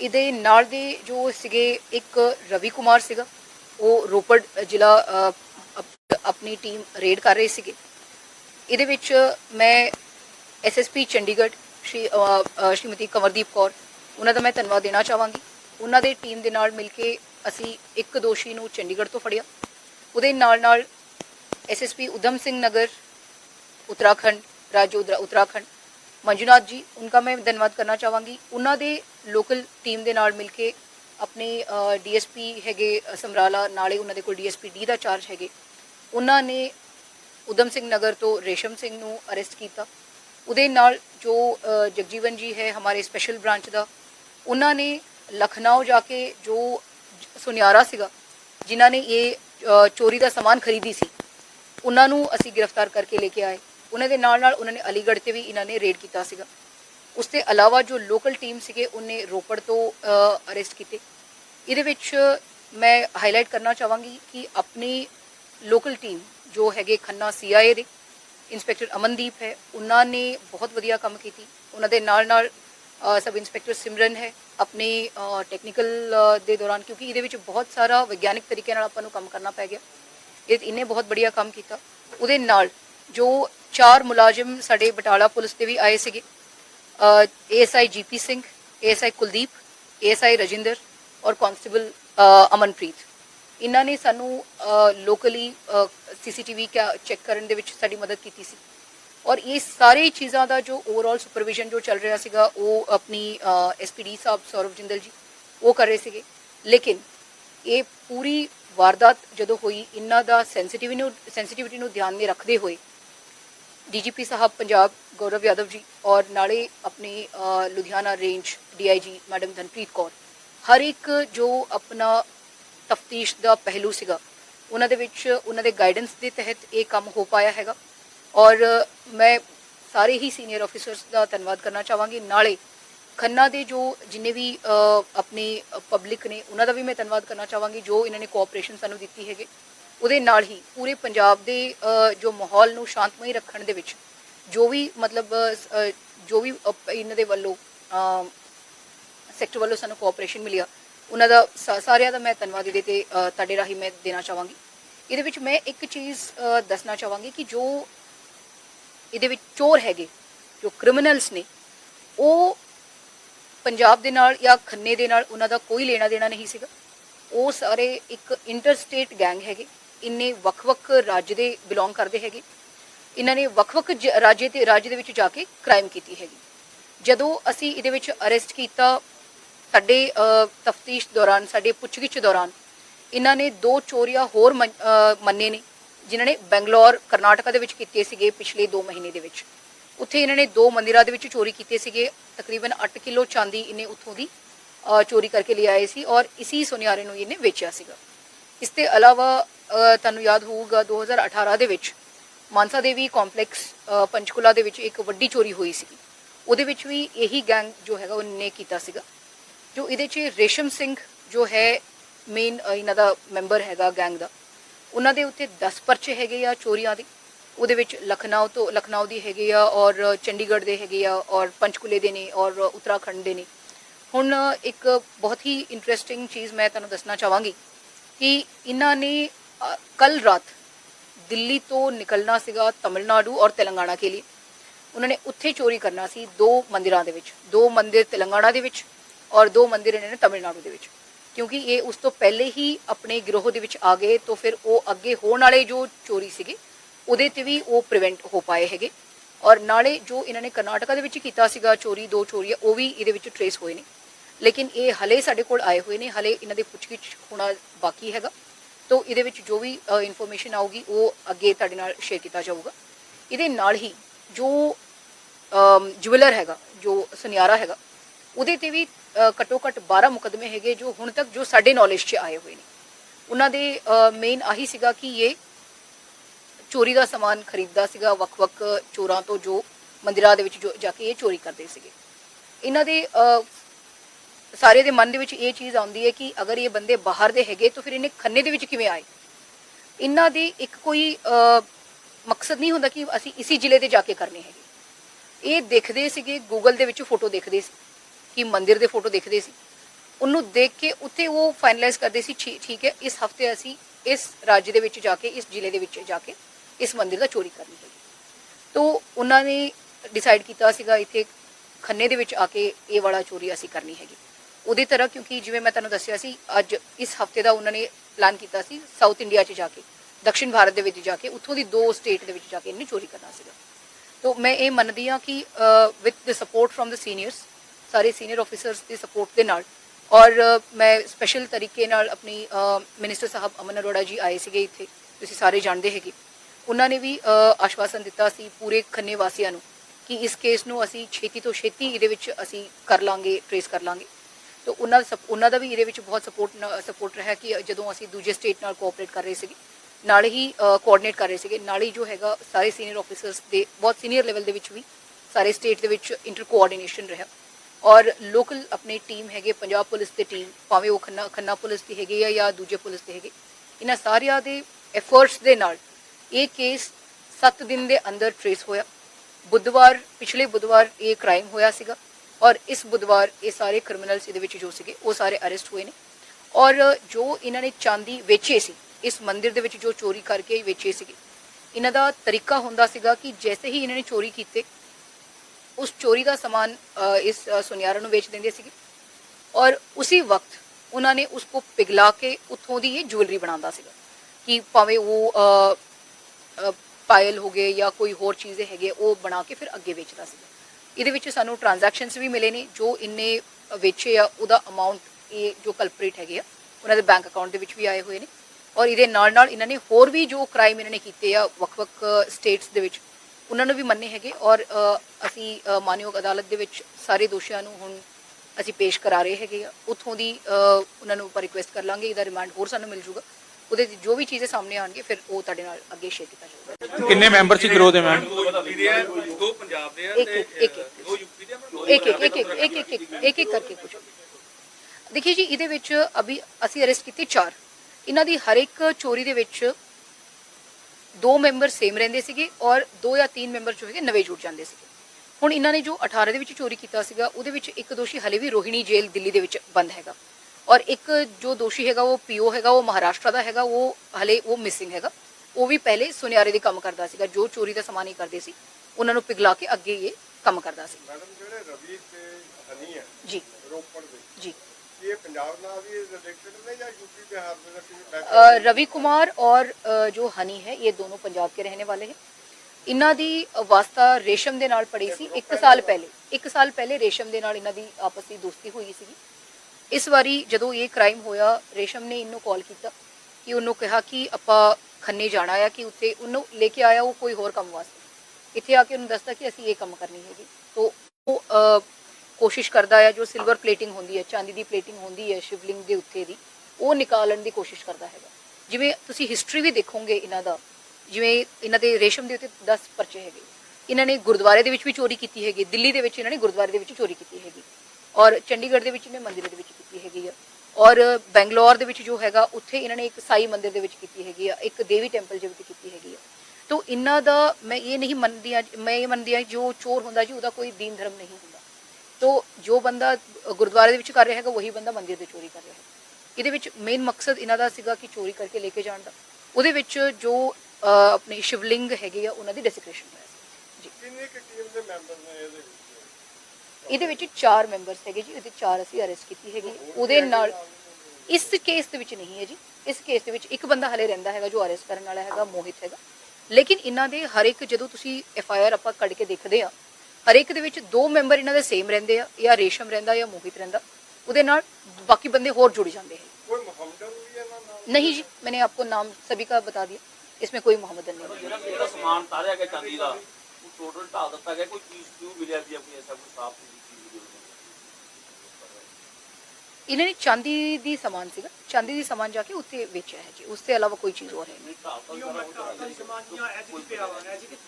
ਇਹਦੇ ਨਾਲ ਦੇ ਜੋ ਸੀਗੇ ਇੱਕ ਰਵੀ ਕੁਮਾਰ ਸੀਗਾ, ਉਹ ਰੋਪੜ ਜ਼ਿਲ੍ਹਾ ਆਪਣੀ ਟੀਮ ਰੇਡ ਕਰ ਰਹੇ ਸੀਗੇ। ਇਹਦੇ ਵਿੱਚ ਮੈਂ ਐਸਐਸਪੀ ਚੰਡੀਗੜ੍ਹ, ਸ਼੍ਰੀ ਸ਼੍ਰੀਮਤੀ ਕਮਰਦੀਪ ਕੌਰ, ਉਹਨਾਂ ਦਾ ਮੈਂ ਧੰਨਵਾਦ ਦੇਣਾ ਚਾਹਾਂਗੀ। ਉਹਨਾਂ ਦੇ ਟੀਮ ਦੇ ਨਾਲ ਮਿਲ ਕੇ ਅਸੀਂ ਇੱਕ ਦੋਸ਼ੀ ਨੂੰ ਚੰਡੀਗੜ੍ਹ ਤੋਂ ਫੜਿਆ। ਉਹਦੇ ਨਾਲ ਨਾਲ ਐਸਐਸਪੀ ਉਦਮ ਸਿੰਘ ਨਗਰ, ਉਤਰਾਖੰਡ ਰਾਜੋ ਉਤਰਾਖੰਡ ਮੰਜੂਨਾਥ ਜੀ ਉਨਕਾ ਮੈਂ ਧੰਨਵਾਦ ਕਰਨਾ ਚਾਹਾਂਗੀ ਉਹਨਾਂ ਦੇ ਲੋਕਲ ਟੀਮ ਦੇ ਨਾਲ ਮਿਲ ਕੇ ਆਪਣੇ ਡੀਐਸਪੀ ਹੈਗੇ ਸਮਰਾਲਾ ਨਾਲੇ ਉਹਨਾਂ ਦੇ ਕੋਲ ਡੀਐਸਪੀ ਡੀ ਦਾ ਚਾਰਜ ਹੈਗੇ ਉਹਨਾਂ ਨੇ ਉਦਮ ਸਿੰਘ ਨਗਰ ਤੋਂ ਰੇਸ਼ਮ ਸਿੰਘ ਨੂੰ ਅਰੈਸਟ ਕੀਤਾ ਉਹਦੇ ਨਾਲ ਜੋ ਜਗਜੀਵਨ ਜੀ ਹੈ ਹਮਾਰੇ ਸਪੈਸ਼ਲ ਬ੍ਰਾਂਚ ਦਾ ਉਹਨਾਂ ਨੇ ਲਖਨਊ ਜਾ ਕੇ ਜੋ ਸੁਨਿਆਰਾ ਸੀਗਾ ਜਿਨ੍ਹਾਂ ਨੇ ਇਹ ਚੋਰੀ ਦਾ ਸਮਾਨ ਖਰੀਦੀ ਸੀ ਉਹਨਾਂ ਨੂੰ ਅਸੀਂ ਗ੍ਰਿਫਤਾਰ ਕਰਕੇ ਲੈ ਕੇ ਆਏ ਉਹਨਾਂ ਦੇ ਨਾਲ ਨਾਲ ਉਹਨਾਂ ਨੇ ਅਲੀਗੜ੍ਹ ਤੇ ਵੀ ਇਹਨਾਂ ਨੇ ਰੇਡ ਕੀਤਾ ਸੀਗਾ। ਉਸ ਤੋਂ ਇਲਾਵਾ ਜੋ ਲੋਕਲ ਟੀਮ ਸੀਗੇ, ਉਹਨੇ ਰੋਪੜ ਤੋਂ ਅਰੈਸਟ ਕੀਤੇ। ਇਹਦੇ ਵਿੱਚ ਮੈਂ ਹਾਈਲਾਈਟ ਕਰਨਾ ਚਾਹਾਂਗੀ ਕਿ ਆਪਣੀ ਲੋਕਲ ਟੀਮ ਜੋ ਹੈਗੇ ਖੰਨਾ ਸੀਆਈਏ ਦੇ ਇੰਸਪੈਕਟਰ ਅਮਨਦੀਪ ਹੈ, ਉਹਨਾਂ ਨੇ ਬਹੁਤ ਵਧੀਆ ਕੰਮ ਕੀਤੀ। ਉਹਨਾਂ ਦੇ ਨਾਲ ਨਾਲ ਸਬ ਇੰਸਪੈਕਟਰ ਸਿਮਰਨ ਹੈ ਆਪਣੇ ਟੈਕਨੀਕਲ ਦੇ ਦੌਰਾਨ, ਕਿਉਂਕਿ ਇਹਦੇ ਵਿੱਚ ਬਹੁਤ ਸਾਰਾ ਵਿਗਿਆਨਿਕ ਤਰੀਕੇ ਨਾਲ ਆਪਾਂ ਨੂੰ ਕੰਮ ਕਰਨਾ ਪੈ ਗਿਆ। ਇਹ, ਇਹਨੇ ਬਹੁਤ ਬੜੀਆ ਕੰਮ ਕੀਤਾ। ਉਹਦੇ ਨਾਲ ਜੋ ਚਾਰ ਮੁਲਾਜ਼ਮ ਸਾਡੇ ਬਟਾਲਾ ਪੁਲਿਸ ਦੇ ਵੀ ਆਏ ਸੀਗੇ। ASI GP Singh ASI Kuldeep ASI Rajinder ਔਰ ਕਾਂਸਟੇਬਲ ਅਮਨਪ੍ਰੀਤ। ਇਹਨਾਂ ਨੇ ਸਾਨੂੰ ਲੋਕਲੀ ਸੀਸੀਟੀਵੀ ਚੈੱਕ ਕਰਨ ਦੇ ਵਿੱਚ ਸਾਡੀ ਮਦਦ ਕੀਤੀ ਸੀ। ਔਰ ਇਹ ਸਾਰੇ ਚੀਜ਼ਾਂ ਦਾ ਜੋ ਓਵਰਆਲ ਸੁਪਰਵਿਜ਼ਨ ਜੋ ਚੱਲ ਰਿਹਾ ਸੀਗਾ, ਉਹ ਆਪਣੀ ਐਸਪੀਡੀ ਸਾਹਿਬ ਸੌਰਵ ਜਿੰਦਲ ਜੀ, ਉਹ ਕਰ ਰਹੇ ਸੀਗੇ। ਲੇਕਿਨ ਇਹ ਪੂਰੀ ਵਾਰਦਾਤ ਜਦੋਂ ਹੋਈ, ਇਹਨਾਂ ਦਾ ਸੈਂਸਿਟੀਵਿਟੀ ਨੂੰ ਸੈਂਸਿਟੀਵਿਟੀ ਨੂੰ ਧਿਆਨ में ਰੱਖਦੇ ਹੋਏ ਡੀਜੀਪੀ ਸਾਹਿਬ ਪੰਜਾਬ, ਗੌਰਵ ਯਾਦਵ ਜੀ ਔਰ ਨਾਲੇ ਆਪਣੇ Ludhiana range DIG madam Dhanpreet Kaur. ਹਰ ਇੱਕ ਜੋ ਆਪਣਾ ਤਫਤੀਸ਼ ਦਾ ਪਹਿਲੂ ਸੀਗਾ, ਉਹਨਾਂ ਦੇ ਵਿੱਚ ਉਹਨਾਂ ਦੇ ਗਾਈਡੈਂਸ ਦੇ ਤਹਿਤ ਇਹ ਕੰਮ ਹੋ ਪਾਇਆ ਹੈਗਾ। ਔਰ ਮੈਂ ਸਾਰੇ ਹੀ ਸੀਨੀਅਰ ਆਫੀਸਰਸ ਦਾ ਧੰਨਵਾਦ ਕਰਨਾ ਚਾਹਾਂਗੀ। ਨਾਲੇ ਖੰਨਾ ਦੇ ਜੋ ਜਿੰਨੇ ਵੀ ਆਪਣੇ ਪਬਲਿਕ ਨੇ, ਉਹਨਾਂ ਦਾ ਵੀ ਮੈਂ ਧੰਨਵਾਦ ਕਰਨਾ ਚਾਹਾਂਗੀ ਜੋ ਇਹਨਾਂ ਨੇ ਕੋਆਪਰੇਸ਼ਨ ਸਾਨੂੰ ਦਿੱਤੀ ਹੈਗੇ। ਉਹਦੇ ਨਾਲ ਹੀ ਪੂਰੇ ਪੰਜਾਬ ਦੇ ਜੋ ਮਾਹੌਲ ਨੂੰ ਸ਼ਾਂਤਮਈ ਰੱਖਣ ਦੇ ਵਿੱਚ ਜੋ ਵੀ ਮਤਲਬ ਜੋ ਵੀ ਇਹਨਾਂ ਦੇ ਵੱਲੋਂ ਸੈਕਟਰ ਵੱਲੋਂ ਸਾਨੂੰ ਕੋਆਪਰੇਸ਼ਨ ਮਿਲਿਆ, ਉਹਨਾਂ ਦਾ ਸਾ- ਸਾਰਿਆਂ ਦਾ ਮੈਂ ਧੰਨਵਾਦ ਇਹਦੇ ਤੇ ਤੁਹਾਡੇ ਰਾਹੀਂ ਮੈਂ ਦੇਣਾ ਚਾਹਾਂਗੀ। ਇਹਦੇ ਵਿੱਚ ਮੈਂ ਇੱਕ ਚੀਜ਼ ਦੱਸਣਾ ਚਾਹਾਂਗੀ ਕਿ ਜੋ ਇਹਦੇ ਵਿੱਚ ਚੋਰ ਹੈਗੇ, ਜੋ ਕ੍ਰਿਮੀਨਲਸ ਨੇ, ਉਹ ਪੰਜਾਬ ਦੇ ਨਾਲ ਜਾਂ ਖੰਨੇ ਦੇ ਨਾਲ ਉਹਨਾਂ ਦਾ ਕੋਈ ਲੈਣਾ ਦੇਣਾ ਨਹੀਂ ਸੀਗਾ। ਉਹ ਸਾਰੇ ਇੱਕ ਇੰਟਰਸਟੇਟ ਗੈਂਗ ਹੈਗੇ। ਇੰਨੇ ਵੱਖ-ਵੱਖ ਰਾਜ ਦੇ ਬਿਲੋਂਗ ਕਰਦੇ ਹੈਗੇ। ਇਹਨਾਂ ਨੇ ਵੱਖ-ਵੱਖ ਜ- ਰਾਜੇ ਤੇ, ਰਾਜ ਦੇ ਵਿੱਚ ਜਾ ਕੇ ਕ੍ਰਾਈਮ ਕੀਤੀ ਹੈਗੀ। ਜਦੋਂ ਅਸੀਂ ਇਹਦੇ ਵਿੱਚ ਅਰੈਸਟ ਕੀਤਾ, ਸਾਡੇ ਤਫਤੀਸ਼ ਦੌਰਾਨ, ਸਾਡੇ ਪੁੱਛਗਿੱਛ ਦੌਰਾਨ, ਇਹਨਾਂ ਨੇ ਦੋ ਚੋਰੀਆਂ ਹੋਰ ਮੰਨੇ ਨੇ, ਜਿਨ੍ਹਾਂ ਨੇ ਬੈਂਗਲੌਰ, ਕਰਨਾਟਕਾ ਦੇ ਵਿੱਚ ਕੀਤੇ ਸੀਗੇ ਪਿਛਲੇ 2 ਮਹੀਨੇ ਦੇ ਵਿੱਚ। ਉੱਥੇ ਇਹਨਾਂ ਨੇ ਦੋ ਮੰਦਿਰਾਂ ਦੇ ਵਿੱਚ ਚੋਰੀ ਕੀਤੇ ਸੀਗੇ। ਤਕਰੀਬਨ 8 ਕਿਲੋ ਚਾਂਦੀ ਇਹਨੇ ਉੱਥੋਂ ਦੀ ਚੋਰੀ ਕਰਕੇ ਲਿਆਏ ਸੀ ਔਰ ਇਸੀ ਸੁਨਿਆਰੇ ਨੂੰ ਇਹਨੇ ਵੇਚਿਆ ਸੀਗਾ। ਇਸ ਤੇ ਇਲਾਵਾ ਤੁਹਾਨੂੰ ਯਾਦ ਹੋਊਗਾ 2018 ਦੇ ਵਿੱਚ ਮਾਨਸਾ ਦੇਵੀ ਕੰਪਲੈਕਸ ਅ, ਪੰਚਕੂਲਾ ਦੇ ਵਿੱਚ ਇੱਕ ਵੱਡੀ ਚੋਰੀ ਹੋਈ ਸੀ। ਉਹਦੇ ਵਿੱਚ ਵੀ ਇਹੀ ਗੈਂਗ ਜੋ ਹੈਗਾ ਉਹਨੇ ਕੀਤਾ ਸੀਗਾ। ਜੋ ਇਹਦੇ 'ਚ ਰੇਸ਼ਮ ਸਿੰਘ ਜੋ ਹੈ ਮੇਨ ਇਹਨਾਂ ਦਾ ਮੈਂਬਰ ਹੈਗਾ ਗੈਂਗ ਦਾ ਉਹਨਾਂ ਦੇ ਉੱਤੇ 10 ਪਰਚੇ ਹੈਗੇ ਆ ਚੋਰੀਆਂ ਦੇ। ਉਹਦੇ ਵਿੱਚ ਲਖਨਊ ਤੋਂ ਲਖਨਊ ਦੀ ਹੈਗੇ ਆ ਔਰ ਚੰਡੀਗੜ੍ਹ ਦੇ ਹੈਗੇ ਆ ਔਰ ਪੰਚਕੂਲੇ ਦੇ ਨੇ ਔਰ ਉੱਤਰਾਖੰਡ ਦੇ ਨੇ। ਹੁਣ ਇੱਕ ਬਹੁਤ ਹੀ ਇੰਟਰਸਟਿੰਗ ਚੀਜ਼ ਮੈਂ ਤੁਹਾਨੂੰ ਦੱਸਣਾ ਚਾਹਾਂਗੀ ਕਿ ਇਹਨਾਂ ਨੇ ਕੱਲ ਰਾਤ ਦਿੱਲੀ ਤੋਂ ਨਿਕਲਣਾ ਸੀਗਾ ਤਮਿਲਨਾਡੂ ਔਰ ਤੇਲੰਗਾਨਾ ਕੇ ਲਈ ਉਹਨਾਂ ਨੇ ਉੱਥੇ ਚੋਰੀ ਕਰਨਾ ਸੀ ਦੋ ਮੰਦਿਰਾਂ ਦੇ ਵਿੱਚ ਦੋ ਮੰਦਿਰ ਤੇਲੰਗਾਨਾ ਦੇ ਵਿੱਚ ਔਰ ਦੋ ਮੰਦਿਰ ਇਹਨਾਂ ਨੇ ਤਮਿਲਨਾਡੂ ਦੇ ਵਿੱਚ ਕਿਉਂਕਿ ਇਹ ਉਸ ਤੋਂ ਪਹਿਲੇ ਹੀ ਆਪਣੇ ਗਿਰੋਹ ਦੇ ਵਿੱਚ ਆ ਗਏ ਤਾਂ ਫਿਰ ਉਹ ਅੱਗੇ ਹੋਣ ਵਾਲੇ ਜੋ ਚੋਰੀ ਸੀਗੇ ਉਹਦੇ ਤੇ ਵੀ ਉਹ ਪ੍ਰੀਵੈਂਟ ਹੋ ਪਾਏ ਹੈਗੇ ਔਰ ਨਾਲੇ ਜੋ ਇਹਨਾਂ ਨੇ ਕਰਨਾਟਕਾ ਦੇ ਵਿੱਚ ਕੀਤਾ ਸੀਗਾ ਚੋਰੀ ਦੋ ਚੋਰੀਆਂ ਉਹ ਵੀ ਇਹਦੇ ਵਿੱਚ ਟਰੇਸ ਹੋਏ ਨੇ ਲੇਕਿਨ ਇਹ ਹਲੇ ਸਾਡੇ ਕੋਲ ਆਏ ਹੋਏ ਨੇ ਹਲੇ ਇਹਨਾਂ ਦੇ ਪੁੱਛਗਿੱਛ ਹੋਣਾ ਬਾਕੀ ਹੈਗਾ ਤੋਂ ਇਹਦੇ ਵਿੱਚ ਜੋ ਵੀ ਇਨਫੋਰਮੇਸ਼ਨ ਆਊਗੀ, ਉਹ ਅੱਗੇ ਤੁਹਾਡੇ ਨਾਲ ਸ਼ੇਅਰ ਕੀਤਾ ਜਾਊਗਾ। ਇਹਦੇ ਨਾਲ ਹੀ ਜੋ ਜੁਵਲਰ ਹੈਗਾ, ਜੋ ਸੁਨਿਆਰਾ ਹੈਗਾ, ਉਹਦੇ ਤੇ ਵੀ ਘੱਟੋ ਘੱਟ 12 ਮੁਕਦਮੇ ਹੈਗੇ ਜੋ ਹੁਣ ਤੱਕ ਜੋ ਸਾਡੇ ਨੌਲੇਜ 'ਚ ਆਏ ਹੋਏ ਨੇ। ਉਹਨਾਂ ਦੇ ਮੇਨ ਆਹੀ ਸੀਗਾ ਕਿ ਇਹ ਚੋਰੀ ਦਾ ਸਮਾਨ ਖਰੀਦਦਾ ਸੀਗਾ, ਵੱਖ-ਵੱਖ ਚੋਰਾਂ ਤੋਂ ਜੋ ਮੰਦਿਰਾਂ ਦੇ ਵਿੱਚ ਜੋ ਜਾ ਕੇ ਇਹ ਚੋਰੀ ਕਰਦੇ ਸੀਗੇ। ਇਹਨਾਂ ਦੇ ਸਾਰੇ ਦੇ ਮਨ ਦੇ ਵਿੱਚ ਇਹ ਚੀਜ਼ ਆਉਂਦੀ ਹੈ ਕਿ ਅਗਰ ਇਹ ਬੰਦੇ ਬਾਹਰ ਦੇ ਹੈਗੇ ਤਾਂ ਫਿਰ ਇਹਨੇ ਖੰਨੇ ਦੇ ਵਿੱਚ ਕਿਵੇਂ ਆਏ? ਇਹਨਾਂ ਦੇ ਇੱਕ ਕੋਈ ਮਕਸਦ ਨਹੀਂ ਹੁੰਦਾ ਕਿ ਅਸੀਂ ਇਸੇ ਜ਼ਿਲ੍ਹੇ ਤੇ ਜਾ ਕੇ ਕਰਨੇ ਹੈਗੇ। ਇਹ ਦੇਖਦੇ ਸੀਗੇ ਗੂਗਲ ਦੇ ਵਿੱਚ ਫੋਟੋ ਦੇਖਦੇ ਸੀ, ਕਿ ਮੰਦਿਰ ਦੇ ਫੋਟੋ ਦੇਖਦੇ ਸੀ। ਉਹਨੂੰ ਦੇਖ ਕੇ ਉੱਥੇ ਉਹ ਫਾਈਨਲਾਈਜ਼ ਕਰਦੇ ਸੀ, ਠੀ- ਠੀਕ ਹੈ, ਇਸ ਹਫ਼ਤੇ ਅਸੀਂ ਇਸ ਰਾਜ ਦੇ ਵਿੱਚ ਜਾ ਕੇ, ਇਸ ਜ਼ਿਲ੍ਹੇ ਦੇ ਵਿੱਚ ਜਾ ਕੇ ਇਸ ਮੰਦਿਰ ਦਾ ਚੋਰੀ ਕਰਨੀ ਹੈ। ਤੋ ਉਹਨਾਂ ਨੇ ਡਿਸਾਈਡ ਕੀਤਾ ਸੀਗਾ, ਇੱਥੇ ਖੰਨੇ ਦੇ ਵਿੱਚ ਆ ਕੇ ਇਹ ਵਾਲਾ ਚੋਰੀ ਅਸੀਂ ਕਰਨੀ ਹੈਗੀ। ਉਹਦੀ ਤਰ੍ਹਾਂ ਕਿਉਂਕਿ ਜਿਵੇਂ ਮੈਂ ਤੁਹਾਨੂੰ ਦੱਸਿਆ ਸੀ, ਅੱਜ ਇਸ ਹਫ਼ਤੇ ਦਾ ਉਹਨਾਂ ਨੇ ਪਲਾਨ ਕੀਤਾ ਸੀ ਸਾਊਥ ਇੰਡੀਆ 'ਚ ਜਾ ਕੇ ਦਕਸ਼ਿਣ ਭਾਰਤ ਦੇ ਵਿੱਚ ਜਾ ਕੇ, ਉੱਥੋਂ ਦੀ ਦੋ ਸਟੇਟ ਦੇ ਵਿੱਚ ਜਾ ਕੇ ਇਹਨੇ ਚੋਰੀ ਕਰਨਾ ਸੀਗਾ। ਤੋ ਮੈਂ ਇਹ ਮੰਨਦੀ ਹਾਂ ਕਿ with the support from the seniors ਸਾਰੇ ਸੀਨੀਅਰ ਆਫੀਸਰਸ ਦੀ ਸਪੋਰਟ ਦੇ ਨਾਲ, ਔਰ ਮੈਂ ਸਪੈਸ਼ਲ ਤਰੀਕੇ ਨਾਲ ਆਪਣੀ ਮਿਨਿਸਟਰ ਸਾਹਿਬ ਅਮਨ ਅਰੋੜਾ ਜੀ ਆਏ ਸੀਗੇ ਇੱਥੇ, ਤੁਸੀਂ ਸਾਰੇ ਜਾਣਦੇ ਹੈਗੇ। ਉਹਨਾਂ ਨੇ ਵੀ ਆਸ਼ਵਾਸਨ ਦਿੱਤਾ ਸੀ ਪੂਰੇ ਖੰਨੇ ਵਾਸੀਆਂ ਨੂੰ ਕਿ ਇਸ ਕੇਸ ਨੂੰ ਅਸੀਂ ਛੇਤੀ ਤੋਂ ਛੇਤੀ ਇਹਦੇ ਵਿੱਚ ਅਸੀਂ ਕਰ ਲਾਂਗੇ ਟ੍ਰੇਸ ਕਰ ਲਾਂਗੇ। ਤੋ ਉਹਨਾਂ ਸਪ- ਉਹਨਾਂ ਦਾ ਵੀ ਇਹਦੇ ਵਿੱਚ ਬਹੁਤ ਸਪੋਰਟ ਸਪੋਰਟ ਰਿਹਾ ਕਿ ਜਦੋਂ ਅਸੀਂ ਦੂਜੇ ਸਟੇਟ ਨਾਲ ਕੋਆਪਰੇਟ ਕਰ ਰਹੇ ਸੀਗੇ, ਨਾਲ ਹੀ ਕੋਆਰਡੀਨੇਟ ਕਰ ਰਹੇ ਸੀਗੇ, ਨਾਲ ਹੀ ਜੋ ਹੈਗਾ ਸਾਰੇ ਸੀਨੀਅਰ ਆਫੀਸਰਸ ਦੇ ਬਹੁਤ ਸੀਨੀਅਰ ਲੈਵਲ ਦੇ ਵਿੱਚ ਵੀ ਸਾਰੇ ਸਟੇਟ ਦੇ ਵਿੱਚ ਇੰਟਰ ਕੋਆਰਡੀਨੇਸ਼ਨ ਰਿਹਾ। ਔਰ ਲੋਕਲ ਆਪਣੀ ਟੀਮ ਹੈਗੇ, ਪੰਜਾਬ ਪੁਲਿਸ ਦੀ ਟੀਮ ਭਾਵੇਂ ਉਹ ਖੰਨਾ ਖੰਨਾ ਪੁਲਿਸ ਦੀ ਹੈਗੀ ਆ ਜਾਂ ਦੂਜੇ ਪੁਲਿਸ ਦੇ ਹੈਗੇ, ਇਹਨਾਂ ਸਾਰਿਆਂ ਦੇ ਐਫਰਟਸ ਦੇ ਨਾਲ ਇਹ ਕੇਸ 7 ਦਿਨ ਦੇ ਅੰਦਰ ਟ੍ਰੇਸ ਹੋਇਆ। ਬੁੱਧਵਾਰ ਪਿਛਲੇ ਬੁੱਧਵਾਰ ਇਹ ਕ੍ਰਾਈਮ ਹੋਇਆ ਸੀਗਾ। ਔਰ ਇਸ ਬੁੱਧਵਾਰ ਇਹ ਸਾਰੇ ਕ੍ਰਿਮੀਨਲਸ ਇਹਦੇ ਵਿੱਚ ਜੋ ਸੀਗੇ ਉਹ ਸਾਰੇ ਅਰੈਸਟ ਹੋਏ ਨੇ। ਔਰ ਜੋ ਇਹਨਾਂ ਨੇ ਚਾਂਦੀ ਵੇਚੇ ਸੀ ਇਸ ਮੰਦਿਰ ਦੇ ਵਿੱਚ ਜੋ ਚੋਰੀ ਕਰਕੇ ਵੇਚੇ ਸੀਗੇ ਇਹਨਾਂ ਦਾ ਤਰੀਕਾ ਹੁੰਦਾ ਸੀਗਾ ਕਿ ਜੈਸੇ ਹੀ ਇਹਨਾਂ ਨੇ ਚੋਰੀ ਕੀਤੇ ਉਸ ਚੋਰੀ ਦਾ ਸਮਾਨ ਇਸ ਅ, ਸੁਨਿਆਰਾਂ ਨੂੰ ਵੇਚ ਦਿੰਦੇ ਸੀਗੇ। ਔਰ ਉਸੇ ਵਕਤ ਉਹਨਾਂ ਨੇ ਉਸ ਕੋ ਪਿਘਲਾ ਕੇ ਉੱਥੋਂ ਦੀ ਇਹ ਜੁਐਲਰੀ ਬਣਾਉਂਦਾ ਸੀਗਾ ਕਿ ਭਾਵੇਂ ਉਹ ਪਾਇਲ ਹੋ ਗਏ ਜਾਂ ਕੋਈ ਹੋਰ ਚੀਜ਼ ਹੈਗੇ ਉਹ ਬਣਾ ਕੇ ਫਿਰ ਅੱਗੇ ਵੇਚਦਾ ਸੀਗਾ। ਇਹਦੇ ਵਿੱਚ ਸਾਨੂੰ ਟ੍ਰਾਂਜੈਕਸ਼ਨਸ ਵੀ ਮਿਲੇ ਨੇ, ਜੋ ਇੰਨੇ ਵੇਚੇ ਆ, ਉਹਦਾ ਅਮਾਉਂਟ ਇਹ ਜੋ ਕਲਪਰੇਟ ਹੈਗੇ ਆ, ਉਹਨਾਂ ਦੇ ਬੈਂਕ ਅਕਾਊਂਟ ਦੇ ਵਿੱਚ ਵੀ ਆਏ ਹੋਏ ਨੇ। ਔਰ ਇਹਦੇ ਨਾਲ ਨਾਲ ਇਹਨਾਂ ਨੇ ਹੋਰ ਵੀ ਜੋ ਕ੍ਰਾਈਮ ਇਹਨਾਂ ਨੇ ਕੀਤੇ ਆ, ਵੱਖ-ਵੱਖ ਸਟੇਟਸ ਦੇ ਵਿੱਚ, ਉਹਨਾਂ ਨੂੰ ਵੀ ਮੰਨੇ ਹੈਗੇ। ਔਰ ਅਸੀਂ ਮਾਨਯੋਗ ਅਦਾਲਤ ਦੇ ਵਿੱਚ ਸਾਰੇ ਦੋਸ਼ੀਆਂ ਨੂੰ ਹੁਣ ਅਸੀਂ ਪੇਸ਼ ਕਰਾ ਰਹੇ ਹੈਗੇ ਆ। ਉੱਥੋਂ ਦੀ ਉਹਨਾਂ ਨੂੰ ਆਪਾਂ ਰਿਕੁਐਸਟ ਕਰ ਲਾਂਗੇ, ਇਹਦਾ ਰਿਮਾਂਡ ਹੋਰ ਸਾਨੂੰ ਮਿਲ ਜੂਗਾ। ਉਹਦੇ ਜੋ ਵੀ ਚੀਜ਼ਾਂ ਸਾਹਮਣੇ ਆਣਗੇ ਫਿਰ ਉਹ ਤੁਹਾਡੇ ਨਾਲ ਅੱਗੇ ਸ਼ੇਅਰ ਕੀਤਾ ਜਾਊਗਾ। ਕਿੰਨੇ ਮੈਂਬਰ ਸੀ ਗਰੋਹ ਦੇ ਮੈਮ? ਦੋ ਯੂਪੀ ਦੇ ਆ ਦੋ ਪੰਜਾਬ ਦੇ ਆ ਇੱਕ- ਤੇ ਇੱਕ- ਇੱਕ- ਦੋ ਯੂਪੀ ਦੇ ਆ ਇੱਕ ਇੱਕ ਇੱਕ ਇੱਕ ਇੱਕ ਇੱਕ ਇੱਕ ਇੱਕ ਇੱਕ ਕਰਕੇ ਕੁਝ ਦੇਖਿਏ ਜੀ ਇਹਦੇ ਵਿੱਚ ਅਭੀ ਅਸੀਂ ਅਰੈਸਟ ਕੀਤੇ ਚਾਰ। ਇਹਨਾਂ ਦੀ ਹਰ ਇੱਕ ਚੋਰੀ ਦੇ ਵਿੱਚ ਦੋ ਮੈਂਬਰ ਸੇਮ ਰਹਿੰਦੇ ਸੀਗੇ ਔਰ ਦੋ ਜਾਂ ਤਿੰਨ ਮੈਂਬਰ ਜੋ ਹੈਗੇ ਨਵੇਂ ਜੁੜ ਜਾਂਦੇ ਸੀਗੇ। ਹੁਣ ਇਹਨਾਂ ਨੇ ਜੋ 18 ਦੇ ਵਿੱਚ ਚੋਰੀ ਕੀਤਾ ਸੀਗਾ ਉਹਦੇ ਵਿੱਚ ਇੱਕ ਦੋਸ਼ੀ ਹਲੇ ਵੀ ਰੋਹਿਣੀ ਜੇਲ੍ਹ ਦਿੱਲੀ ਦੇ ਵਿੱਚ ਬੰਦ ਹੈਗਾ। ਔਰ ਇੱਕ ਜੋ ਦੋਸ਼ੀ ਹੈਗਾ ਉਹ ਪੀਓ ਹੈਗਾ ਉਹ ਮਹਾਰਾਸ਼ਟਰ ਦਾ ਹੈਗਾ ਉਹ ਹਲੇ ਉਹ ਮਿਸਿੰਗ ਹੈਗਾ। ਉਹ ਵੀ ਪਹਿਲੇ ਸੁਨਿਆਰੇ ਦੇ ਕੰਮ ਕਰਦਾ ਸੀਗਾ ਜੋ ਚੋਰੀ ਦਾ ਸਮਾਨ ਹੀ ਕਰਦੇ ਸੀ ਉਹਨਾਂ ਨੂੰ ਪਿਗਲਾ ਕੇ ਅੱਗੇ ਇਹ ਕੰਮ ਕਰਦਾ ਸੀ। ਰਵੀ ਕੁਮਾਰ ਔਰ ਜੋ ਹਨੀ ਹੈ ਇਹ ਦੋਨੋਂ ਪੰਜਾਬ ਕੇ ਰਹਿਣੇ ਵਾਲੇ ਹੈ। ਇਹਨਾਂ ਦੀ ਵਾਸਤਾ ਰੇਸ਼ਮ ਦੇ ਨਾਲ ਪੜੀ ਸੀ 1 ਸਾਲ ਪਹਿਲੇ 1 ਸਾਲ ਪਹਿਲੇ ਰੇਸ਼ਮ ਦੇ ਨਾਲ ਇਹਨਾਂ ਦੀ ਆਪਸ ਦੀ ਦੋਸਤੀ ਹੋਈ ਸੀਗੀ। ਇਸ ਵਾਰੀ ਜਦੋਂ ਇਹ ਕ੍ਰਾਈਮ ਹੋਇਆ, ਰੇਸ਼ਮ ਨੇ ਇਹਨੂੰ ਕਾਲ ਕੀਤਾ ਕਿ ਉਹਨੂੰ ਕਿਹਾ ਕਿ ਆਪਾਂ ਖੰਨੇ ਜਾਣਾ ਆ, ਕਿ ਉੱਥੇ ਉਹਨੂੰ ਲੈ ਕੇ ਆਇਆ, ਉਹ ਕੋਈ ਹੋਰ ਕੰਮ ਵਾਸਤੇ। ਇੱਥੇ ਆ ਕੇ ਉਹਨੂੰ ਦੱਸਦਾ ਕਿ ਅਸੀਂ ਇਹ ਕੰਮ ਕਰਨੀ ਹੈਗੀ। ਤੋਂ ਉਹ ਕੋਸ਼ਿਸ਼ ਕਰਦਾ ਆ, ਜੋ ਸਿਲਵਰ ਪਲੇਟਿੰਗ ਹੁੰਦੀ ਹੈ ਚਾਂਦੀ ਦੀ ਪਲੇਟਿੰਗ ਹੁੰਦੀ ਹੈ ਸ਼ਿਵਲਿੰਗ ਦੇ ਉੱਤੇ ਦੀ, ਉਹ ਨਿਕਾਲਣ ਦੀ ਕੋਸ਼ਿਸ਼ ਕਰਦਾ ਹੈਗਾ। ਜਿਵੇਂ ਤੁਸੀਂ ਹਿਸਟਰੀ ਵੀ ਦੇਖੋਗੇ ਇਹਨਾਂ ਦਾ, ਜਿਵੇਂ ਇਹਨਾਂ ਦੇ ਰੇਸ਼ਮ ਦੇ ਉੱਤੇ 10 ਪਰਚੇ ਹੈਗੇ। ਇਹਨਾਂ ਨੇ ਗੁਰਦੁਆਰੇ ਦੇ ਵਿੱਚ ਵੀ ਚੋਰੀ ਕੀਤੀ ਹੈਗੀ, ਦਿੱਲੀ ਦੇ ਵਿੱਚ ਇਹਨਾਂ ਨੇ ਗੁਰਦੁਆਰੇ ਦੇ ਵਿੱਚ ਚੋਰੀ ਕੀਤੀ ਹੈਗੀ। ਔਰ ਚੰਡੀਗੜ੍ਹ ਦੇ ਵਿੱਚ ਇਹਨੇ ਮੰਦਿਰ ਦੇ ਵਿੱਚ ਕੀਤੀ ਹੈਗੀ ਆ। ਔਰ ਬੈਂਗਲੌਰ ਦੇ ਵਿੱਚ ਜੋ ਹੈਗਾ, ਉੱਥੇ ਇਹਨਾਂ ਨੇ ਇੱਕ ਸਾਈ ਮੰਦਿਰ ਦੇ ਵਿੱਚ ਕੀਤੀ ਹੈਗੀ ਆ, ਇੱਕ ਦੇਵੀ ਟੈਂਪਲ ਦੇ ਵਿੱਚ ਕੀਤੀ ਹੈਗੀ ਆ। ਤੋ ਇਹਨਾਂ ਦਾ ਮੈਂ ਇਹ ਨਹੀਂ ਮੰਨਦੀ ਹਾਂ ਮੈਂ ਇਹ ਮੰਨਦੀ ਹਾਂ ਜੋ ਚੋਰ ਹੁੰਦਾ ਜੀ, ਉਹਦਾ ਕੋਈ ਦੀਨ ਧਰਮ ਨਹੀਂ ਹੁੰਦਾ। ਤੋ ਜੋ ਬੰਦਾ ਗੁਰਦੁਆਰੇ ਦੇ ਵਿੱਚ ਕਰ ਰਿਹਾ ਹੈਗਾ, ਉਹੀ ਬੰਦਾ ਮੰਦਿਰ ਦੇ ਚੋਰੀ ਕਰ ਰਿਹਾ ਹੈ ਇਹਦੇ ਵਿੱਚ ਮੇਨ ਮਕਸਦ ਇਹਨਾਂ ਦਾ ਸੀਗਾ ਕਿ ਚੋਰੀ ਕਰਕੇ ਲੈ ਕੇ ਜਾਣ ਦਾ। ਉਹਦੇ ਵਿੱਚ ਜੋ ਆਪਣੇ ਸ਼ਿਵਲਿੰਗ ਹੈਗੇ ਆ, ਉਹਨਾਂ ਦੀ ਡੈਸਿਕ੍ਰੇਸ਼ਨ ਹੋਇਆ ਸੀ। ਜੀ। ਕਿੰਨੀ ਕੁ ਟੀਮ ਦੇ ਮੈਂਬਰ ਨੇ ਇਹਦੇ ਵਿੱਚ? ਇਹਦੇ ਵਿੱਚ ਚਾਰ ਮੈਂਬਰਸ ਹੈਗੇ ਜੀ ਇਹਦੇ ਚਾਰ ਅਸੀਂ ਅਰੈਸਟ ਕੀਤੀ ਹੈਗੀ ਉਹਦੇ ਨਾਲ ਇਸ ਕੇਸ ਦੇ ਵਿੱਚ ਨਹੀਂ ਹੈ ਜੀ ਇਸ ਕੇਸ ਦੇ ਵਿੱਚ ਇੱਕ ਬੰਦਾ ਹਲੇ ਰਹਿੰਦਾ ਹੈਗਾ ਜੋ ਅਰੈਸਟ ਕਰਨ ਵਾਲਾ ਹੈਗਾ ਮੋਹਿਤ ਹੈਗਾ ਲੇਕਿਨ ਇਹਨਾਂ ਦੇ ਹਰ ਇੱਕ ਜਦੋਂ ਤੁਸੀਂ ਐਫ ਆਈ ਆਰ ਆਪਾਂ ਕੱਢ ਕੇ ਦੇਖਦੇ ਆ ਹਰ ਇੱਕ ਦੇ ਵਿੱਚ ਦੋ ਮੈਂਬਰ ਇਹਨਾਂ ਦੇ ਸੇਮ ਰਹਿੰਦੇ ਆ ਜਾਂ ਰੇਸ਼ਮ ਰਹਿੰਦਾ ਜਾਂ ਮੋਹਿਤ ਰਹਿੰਦਾ ਉਹਦੇ ਨਾਲ ਬਾਕੀ ਬੰਦੇ ਹੋਰ ਜੁੜ ਜਾਂਦੇ हैं ਕੋਈ ਮੁਹੰਮਦਨ ਵੀ ਇਹਨਾਂ ਨਾਲ नहीं जी मैंने आपको नाम सभी का बता दिया इसमें कोई मोहम्मदन नहीं है ਜਿਹੜਾ ਜਿਹੜਾ ਸਮਾਨ ਤਾਰਿਆ ਗਿਆ ਚਾਂਦੀ ਦਾ ਉਹ ਟੋਟਲ ਢਾ ਦਿੱਤਾ ਗਿਆ ਕੋਈ ਚੀਜ਼ ਕਿਉਂ ਇਹਨਾਂ ਨੇ ਚਾਂਦੀ ਦੀ ਸਮਾਨ ਸੀਗਾ, ਚਾਂਦੀ ਦੀ ਸਮਾਨ ਜਾ ਕੇ ਉੱਥੇ ਵੇਚਿਆ ਹੈ ਜੀ। ਉਸ ਤੋਂ ਇਲਾਵਾ ਕੋਈ ਚੀਜ਼ ਹੋਰ ਹੈ ਨਹੀਂ।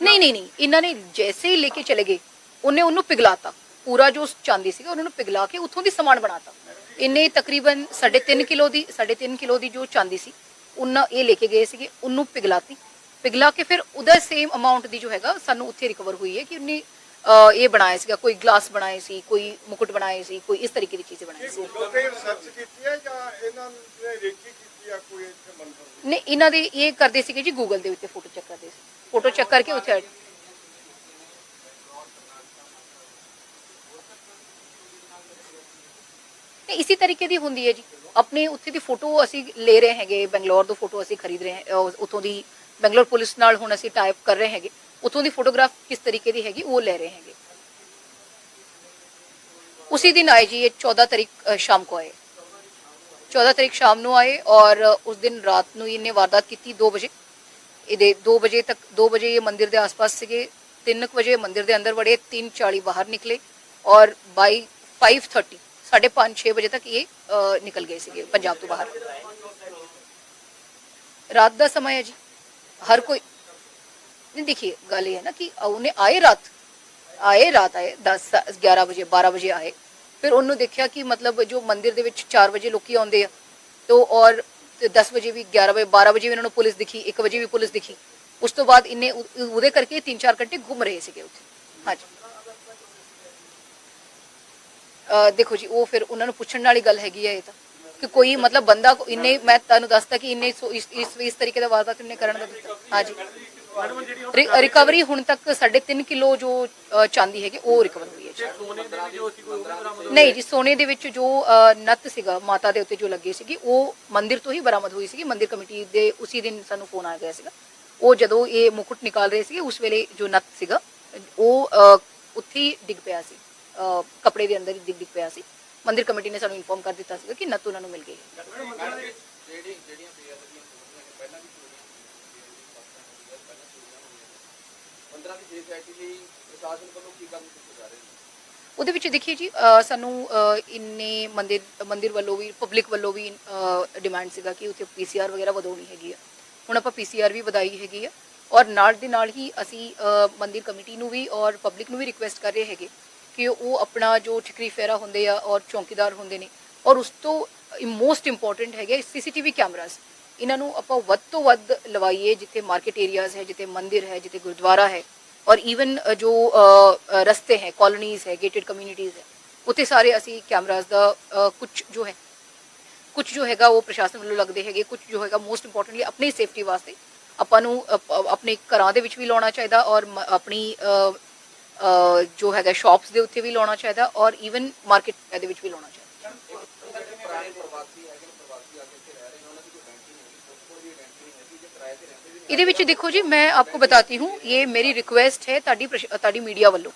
ਨਹੀਂ ਨਹੀਂ ਨਹੀਂ, ਇਹਨਾਂ ਨੇ ਜੈਸੇ ਹੀ ਲੈ ਕੇ ਚਲੇ ਗਏ, ਉਹਨੇ ਉਹਨੂੰ ਪਿਘਲਾਤਾ। ਪੂਰਾ ਜੋ ਚਾਂਦੀ ਸੀਗਾ, ਉਹਨਾਂ ਨੂੰ ਪਿਘਲਾ ਕੇ ਉੱਥੋਂ ਦੀ ਸਮਾਨ ਬਣਾਤਾ। ਇਹਨੇ ਤਕਰੀਬਨ 3.5 ਕਿਲੋ ਦੀ 3.5 ਕਿਲੋ ਦੀ ਜੋ ਚਾਂਦੀ ਸੀ, ਉਹਨਾਂ ਇਹ ਲੈ ਕੇ ਗਏ ਸੀਗੇ, ਉਹਨੂੰ ਪਿਘਲਾਤੀ। ਪਿਘਲਾ ਕੇ ਫਿਰ ਉਹਦਾ ਸੇਮ ਅਮਾਉਂਟ ਦੀ ਜੋ ਹੈਗਾ, ਸਾਨੂੰ ਉੱਥੇ ਰਿਕਵਰ ਹੋਈ ਹੈ ਕਿ ਉਹਨੇ ਇਹ ਬਣਾਇਆ ਸੀਗਾ ਕੋਈ ਗਲਾਸ ਬਣਾਏ ਸੀ ਕੋਈ ਮੁਕਟ ਬਣਾਏ ਸੀ ਕੋਈ ਇਸ ਤਰੀਕੇ ਦੀ ਚੀਜ਼ਾਂ ਬਣਾਈ ਸੀ। ਗੂਗਲ ਤੇ ਰਿਸਰਚ ਕੀਤੀ ਹੈ ਜਾਂ ਇਹਨਾਂ ਨੇ ਰੇਕੀ ਕੀਤੀ ਆ ਕੋਈ ਇੱਥੇ ਮੰਦਰ ਦੀ? ਨੇ ਇਹਨਾਂ ਦੇ ਇਹ ਕਰਦੇ ਸੀਗੇ ਜੀ ਗੂਗਲ ਦੇ ਉੱਤੇ ਫੋਟੋ ਚੈੱਕ ਕਰਦੇ ਸੀ। ਫੋਟੋ ਚੈੱਕ ਕਰਕੇ ਉੱਥੇ ਤੇ ਇਸੇ ਤਰੀਕੇ ਦੀ ਹੁੰਦੀ ਹੈ ਜੀ। ਆਪਣੇ ਉੱਥੇ ਦੀ ਫੋਟੋ ਅਸੀਂ ਲੈ ਰਹੇ ਹੈਗੇ ਬੰਗਲੌਰ ਤੋਂ ਫੋਟੋ ਅਸੀਂ ਖਰੀਦ ਰਹੇ ਹਾਂ ਉੱਥੋਂ ਦੀ ਬੰਗਲੌਰ ਪੁਲਿਸ ਨਾਲ ਹੁਣ ਅਸੀਂ ਟਾਈਪ ਕਰ ਰਹੇ ਹੈਗੇ। उतों की फोटोग्राफ किस तरीके की हैगी, वो ले रहे हैं उसी दिन आए जी, ये चौदह तरीक शाम को आए। चौदह तरीक शाम को आए और उस दिन रात को इन्हें वारदात की दो बजे। ये दो बजे तक, दो बजे ये मंदिर के आस पास से तीन बजे मंदिर के अंदर बड़े तीन चाली बाहर निकले और बाई फाइव थर्टी, साढ़े पाँच छः बजे तक ये निकल गए थे पंजाब तो बाहर। रात का समय है जी। हर कोई नहीं देखिए गल ये है ना कि उन्हें आए रात ਆਏ ਰਾਤ ਆਏ 10 11 ਵਜੇ 12 ਵਜੇ ਆਏ ਫਿਰ ਉਹਨੂੰ ਦੇਖਿਆ ਕਿ ਮਤਲਬ ਜੋ ਮੰਦਿਰ ਦੇ ਵਿੱਚ 4 ਵਜੇ ਲੋਕੀ ਆਉਂਦੇ ਆ ਤੋ ਔਰ ਤੇ 10 ਵਜੇ ਵੀ 11 ਵਜੇ 12 ਵਜੇ ਵੀ ਇਹਨਾਂ ਨੂੰ ਪੁਲਿਸ ਦਿਖੀ 1 ਵਜੇ ਵੀ ਪੁਲਿਸ ਦਿਖੀ ਉਸ ਤੋਂ ਬਾਅਦ ਇਹਨੇ ਉਹ- ਉਹਦੇ ਕਰਕੇ 3-4 ਘੰਟੇ ਘੁੰਮ ਰਹੇ ਸੀਗੇ ਉੱਥੇ ਹਾਂਜੀ ਅਹ ਦੇਖੋ ਜੀ ਉਹ ਫਿਰ ਉਹਨਾਂ ਨੂੰ ਪੁੱਛਣ ਵਾਲੀ ਗੱਲ ਹੈਗੀ ਹੈ ਇਹ ਤਾਂ ਕਿ ਕੋਈ ਮਤਲਬ ਬੰਦਾ ਕੋ- ਇੰਨੇ ਮੈਂ ਤੁਹਾਨੂੰ ਦੱਸਤਾ ਕਿ ਇੰਨੇ ਸੋ- ਇਸ ਇਸ ਇਸ ਤਰੀਕੇ ਦਾ ਵਾਰਦਾਤ ਇਹਨੇ ਕਰਨ ਦਾ ਦਿੱਤਾ ਹਾਂਜੀ ਰਿ- ਰਿਕਵਰੀ ਹੁਣ ਤੱਕ 3.5 ਕਿਲੋ ਜੋ ਚਾਂਦੀ ਹੈਗੀ ਉਹ ਰਿਕਵਰ ਹੋਈ ਹੈ ਜੀ? ਨਹੀਂ ਜੀ ਸੋਨੇ ਦੇ ਵਿੱਚ ਜੋ ਨੱਤ ਸੀਗਾ ਮਾਤਾ ਦੇ ਉੱਤੇ ਜੋ ਲੱਗੀ ਸੀਗੀ ਉਹ ਮੰਦਿਰ ਤੋਂ ਹੀ ਬਰਾਮਦ ਹੋਈ ਸੀਗੀ ਮੰਦਿਰ ਕਮੇਟੀ ਦੇ ਉਸੇ ਦਿਨ ਸਾਨੂੰ ਫੋਨ ਆ ਗਿਆ ਸੀਗਾ। ਉਹ ਜਦੋਂ ਇਹ ਮੁਕੁਟ ਨਿਕਾਲ ਰਹੇ ਸੀਗੇ ਉਸ ਵੇਲੇ ਜੋ ਨੱਤ ਸੀਗਾ ਉਹ ਉੱਥੇ ਹੀ ਡਿੱਗ ਪਿਆ ਸੀ। ਕੱਪੜੇ ਦੇ ਅੰਦਰ ਹੀ ਡਿੱਗ ਡਿੱਗ ਪਿਆ ਸੀ। ਮੰਦਿਰ ਕਮੇਟੀ ਨੇ ਸਾਨੂੰ ਇਨਫੋਰਮ ਕਰ ਦਿੱਤਾ ਸੀਗਾ ਕਿ ਨੱਤ ਉਹਨਾਂ ਨੂੰ ਮਿਲ ਗਈ ਹੈ ਜਿਹੜੀ ਜਿਹੜੀਆਂ ਬੇਅਦਬੀਆਂ ਹੋਈਆਂ ਨੇ ਪਹਿਲਾਂ ਵੀ ਚੋਰੀਆਂ ਹੋਈਆਂ ਨੇ ਪਹਿਲਾਂ ਚੋਰੀਆਂ ਹੋਈਆਂ ਨੇ 15 ਦੀ ਸੇਫ ਲਈ ਪ੍ਰਸ਼ਾਸਨ ਵੱਲੋਂ ਕੀ ਕੰਮ ਕੀਤੇ ਜਾ ਰਹੇ ਨੇ? ਉਹਦੇ ਵਿੱਚ ਦੇਖੀਏ ਜੀ ਸਾਨੂੰ ਇੰਨੇ ਮੰਦਿਰ ਮੰਦਿਰ ਵੱਲੋਂ ਵੀ ਪਬਲਿਕ ਵੱਲੋਂ ਵੀ ਡਿਮਾਂਡ ਸੀਗਾ ਕਿ ਉੱਥੇ ਪੀਸੀਆਰ ਵਗੈਰਾ ਵਧਾਉਣੀ ਹੈਗੀ ਆ। ਹੁਣ ਆਪਾਂ ਪੀਸੀਆਰ ਵੀ ਵਧਾਈ ਹੈਗੀ ਆ ਔਰ ਨਾਲ ਦੇ ਨਾਲ ਹੀ ਅਸੀਂ ਮੰਦਿਰ ਕਮੇਟੀ ਨੂੰ ਵੀ ਔਰ ਪਬਲਿਕ ਨੂੰ ਵੀ ਰਿਕੁਐਸਟ ਕਰ ਰਹੇ ਹੈਗੇ ਕਿ ਉਹ ਆਪਣਾ ਜੋ ਠਿਕਰੀ ਫੇਰਾ ਹੁੰਦੇ ਆ ਔਰ ਚੌਕੀਦਾਰ ਹੁੰਦੇ ਨੇ ਔਰ ਉਸ ਤੋਂ ਮੋਸਟ ਇੰਪੋਰਟੈਂਟ ਹੈਗੇ ਸੀਸੀਟੀਵੀ ਕੈਮਰਾਸ ਇਹਨਾਂ ਨੂੰ ਆਪਾਂ ਵੱਧ ਤੋਂ ਵੱਧ ਲਵਾਈਏ ਜਿੱਥੇ ਮਾਰਕੀਟ ਏਰੀਆਜ਼ ਹੈ, ਜਿੱਥੇ ਮੰਦਿਰ ਹੈ, ਜਿੱਥੇ ਗੁਰਦੁਆਰਾ ਹੈ ਔਰ ਇਵਨ ਜੋ ਰਸਤੇ ਹੈ ਕਾਲੋਨੀਜ਼ ਹੈ ਗੇਟਡ ਕਮਿਊਨਿਟੀਜ਼ ਹੈ, ਉੱਥੇ ਸਾਰੇ ਅਸੀਂ ਕੈਮਰਾਸ ਦਾ ਕੁਝ ਜੋ ਹੈ ਕੁਝ ਜੋ ਹੈਗਾ ਉਹ ਪ੍ਰਸ਼ਾਸਨ ਵੱਲੋਂ ਲੱਗਦੇ ਹੈਗੇ ਕੁਝ ਜੋ ਹੈਗਾ ਮੋਸਟ ਇੰਪੋਰਟੈਂਟਲੀ ਆਪਣੀ ਸੇਫਟੀ ਵਾਸਤੇ ਆਪਾਂ ਨੂੰ ਆਪਣੇ ਘਰਾਂ ਦੇ ਵਿੱਚ ਵੀ ਲਾਉਣਾ ਚਾਹੀਦਾ ਔਰ ਆਪਣੀ ਜੋ ਹੈਗਾ ਸ਼ਾਪਸ ਦੇ ਉੱਤੇ ਵੀ ਲਾਉਣਾ ਚਾਹੀਦਾ ਔਰ ਈਵਨ ਮਾਰਕੀਟ ਦੇ ਵਿੱਚ ਵੀ ਲਾਉਣਾ ਚਾਹੀਦਾ ਜਿਹੜੇ ਪੁਰਾਣੇ ਪ੍ਰਵਾਸੀ ਹੈਗੇ ਨੇ ਪ੍ਰਵਾਸੀ ਆ ਕੇ ਇੱਥੇ ਰਹਿ ਰਹੇ ਨੇ ਉਹਨਾਂ ਦੀ ਕੋਈ ਆਇਡੈਂਟੀ ਨਹੀਂ ਹੈਗੀ ਉਸ ਕੋਲ ਵੀ ਆਇਡੈਂਟੀ ਨਹੀਂ ਹੈਗੀ ਜੇ ਕਿਰਾਏ ਤੇ ਰਹਿੰਦੇ ਵੀ ਇਹਦੇ ਵਿੱਚ ਦੇਖੋ ਜੀ, ਮੈਂ ਆਪਕੋ ਬਤਾਤੀ ਹੂੰ, ਇਹ ਮੇਰੀ ਰਿਕੁਐਸਟ ਹੈ ਤੁਹਾਡੀ ਤੁਹਾਡੀ ਮੀਡੀਆ ਵੱਲੋਂ।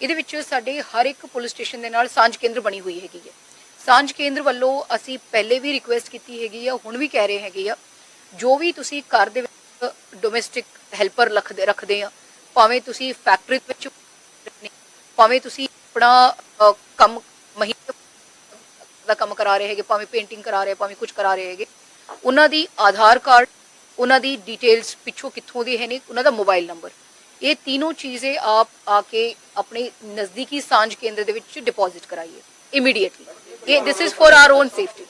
ਇਹਦੇ ਵਿੱਚ ਸਾਡੇ ਹਰ ਇੱਕ ਪੁਲਿਸ ਸਟੇਸ਼ਨ ਦੇ ਨਾਲ ਸਾਂਝ ਕੇਂਦਰ ਬਣੀ ਹੋਈ ਹੈਗੀ ਹੈ। ਸਾਂਝ ਕੇਂਦਰ ਵੱਲੋਂ ਅਸੀਂ ਪਹਿਲੇ ਵੀ ਰਿਕੁਐਸਟ ਕੀਤੀ ਹੈਗੀ ਆ, ਹੁਣ ਵੀ ਕਹਿ ਰਹੇ ਹੈਗੇ ਆ। ਜੋ ਵੀ ਤੁਸੀਂ ਘਰ ਦੇ ਵਿੱਚ ਡੋਮੈਸਟਿਕ ਹੈਲਪਰ ਰੱਖਦੇ ਰੱਖਦੇ ਆ, ਭਾਵੇਂ ਤੁਸੀਂ ਫੈਕਟਰੀ ਵਿੱਚ ਭਾਵੇਂ ਤੁਸੀਂ ਆਪਣਾ ਕੰਮ ਮਹੀਨੇ ਦਾ ਕੰਮ ਕਰਾ ਰਹੇ ਹੈਗੇ, ਭਾਵੇਂ ਪੇਂਟਿੰਗ ਕਰਾ ਰਹੇ, ਭਾਵੇਂ ਕੁਝ ਕਰਾ ਰਹੇ ਹੈਗੇ, ਉਹਨਾਂ ਦੀ ਆਧਾਰ ਕਾਰਡ ਉਹਨਾਂ ਦੀ ਡਿਟੇਲਸ ਪਿੱਛੋਂ ਕਿੱਥੋਂ ਦੇ ਹੈ ਨੇ ਉਹਨਾਂ ਦਾ ਮੋਬਾਈਲ ਨੰਬਰ ਇਹ ਤਿੰਨੋਂ ਚੀਜ਼ੇ ਆਪ ਆ ਕੇ ਆਪਣੇ ਨਜ਼ਦੀਕੀ ਸਾਂਝ ਕੇਂਦਰ ਦੇ ਵਿੱਚ ਡਿਪੋਜ਼ਿਟ ਕਰਾਈਏ ਇਮੀਡੀਏਟਲੀ ਇਹ this is for our own safety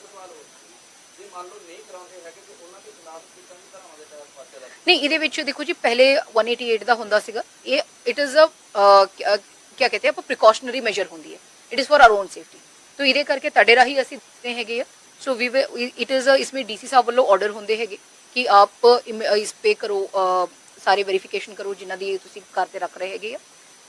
ਨਹੀਂ, ਇਹਦੇ ਵਿੱਚ ਦੇਖੋ ਜੀ, ਪਹਿਲੇ 188 ਦਾ ਹੁੰਦਾ ਸੀਗਾ। ਇਹ ਇਟ ਇਜ਼ ਅ ਕੀ ਕਹਿੰਦੇ ਆ ਪ੍ਰੀਕਾਸ਼ਨਰੀ ਮੈਜਰ ਹੁੰਦੀ ਹੈ। It is for our own safety ਤੋ ਇਹਦੇ ਕਰਕੇ ਤੁਹਾਡੇ ਰਾਹੀਂ ਅਸੀਂ ਦਿੰਦੇ ਹੈਗੇ ਆ। ਸੋ ਵੀ ਇਟ ਇਜ਼ ਇਸ ਵਿੱਚ ਡੀਸੀ ਸਾਹਿਬ ਵੱਲੋਂ ਆਰਡਰ ਹੁੰਦੇ ਹੈਗੇ। ਕਿ ਆਪ ਇਮ- ਅ, ਇਸ ਪੇ ਕਰੋ ਅ, ਸਾਰੇ ਵੈਰੀਫਿਕੇਸ਼ਨ ਕਰੋ ਜਿਨ੍ਹਾਂ ਦੀ ਤੁਸੀਂ ਘਰ ਤੇ ਰੱਖ ਰਹੇ ਹੈਗੇ ਆ